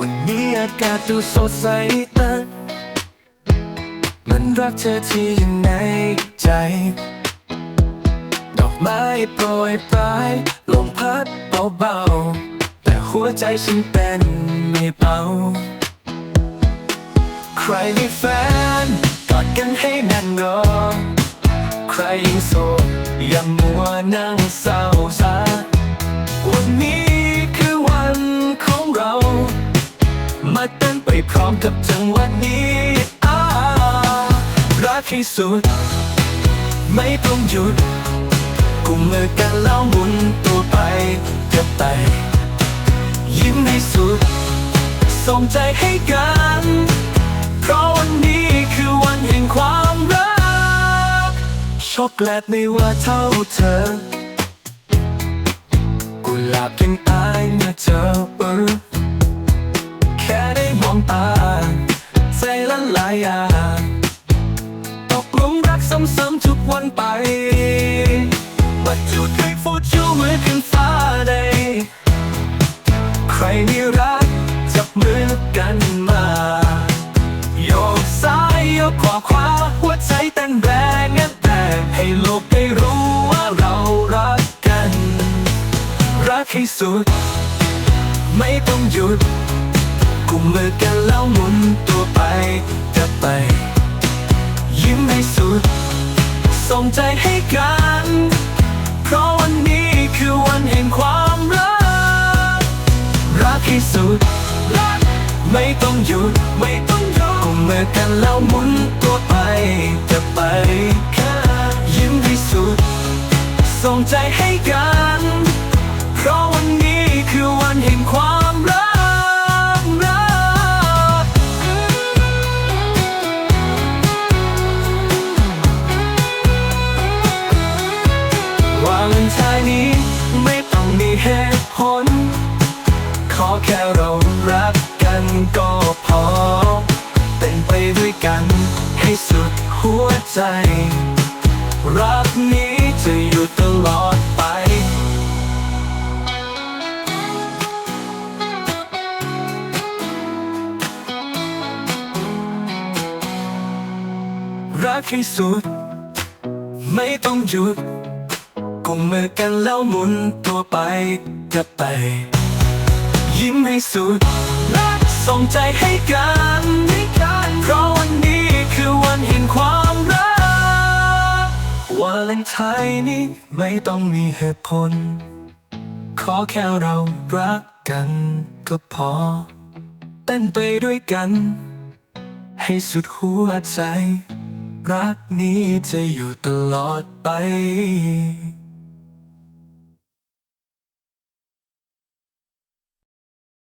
วันนี้อากาศดูสดใสตั้งมันรักเธอที่อยู่ในใจ ดอกไม้โปรยปลายลมพัดเบาๆ แต่หัวใจฉันเป็นไม่เบาใครมีแฟนกอดกันให้แน่นรอ ใครยังโสดอย่ามัวนั่งเศร้าซาวันนี้ มาเต้นไปพร้อมกับจังหวะนี้อ่ารักให้สุด ไม่ต้องหยุดกุมมือกันแล้วหมุนตัวไปกับไป ยิ้มให้สุด ส่งใจให้กัน เพราะวันนี้คือวันแห่งความรัก ช็อกโกแลตไม่ว่าเท่าเธอ กุหลาบถึงอายเมื่อเจอ ไป But you three four two เหมือนขึ้นฟ้าใดใครนี่รักจับมือกันมา โยกซ้ายโยกขวาขวาหัวใจเต้นแรงงั้นแต่ให้โลกได้รู้ว่าเรารักกัน รักให้สุด ไม่ต้องหยุดกุมมือกันแล้วหมุนตัวไปจะไป ใจให้กัน เพราะวันนี้คือวันแห่งความรัก รักที่สุด รัก ไม่ต้องหยุด ไม่ต้องหยุดกุมมือกันแล้วหมุนตัวไป จะไปแค่ยิ้มที่สุด ส่งใจให้กัน เหตุผล ขอแค่เรารักกันก็พอ เป็นไปด้วยกันให้สุดหัวใจ รักนี้จะอยู่ตลอดไป รักให้สุด ไม่ต้องหยุด กุมมือกันแล้วหมุนตัวไปกับไป ยิ้มให้สุดรักส่งใจให้กันให้กันเพราะวันนี้คือวันแห่งความรักวาเลนไทน์นี้ไม่ต้องมีเหตุผล ขอแค่เรารักกันก็พอเต้นไปด้วยกัน ให้สุดหัวใจ รักนี้จะอยู่ตลอดไป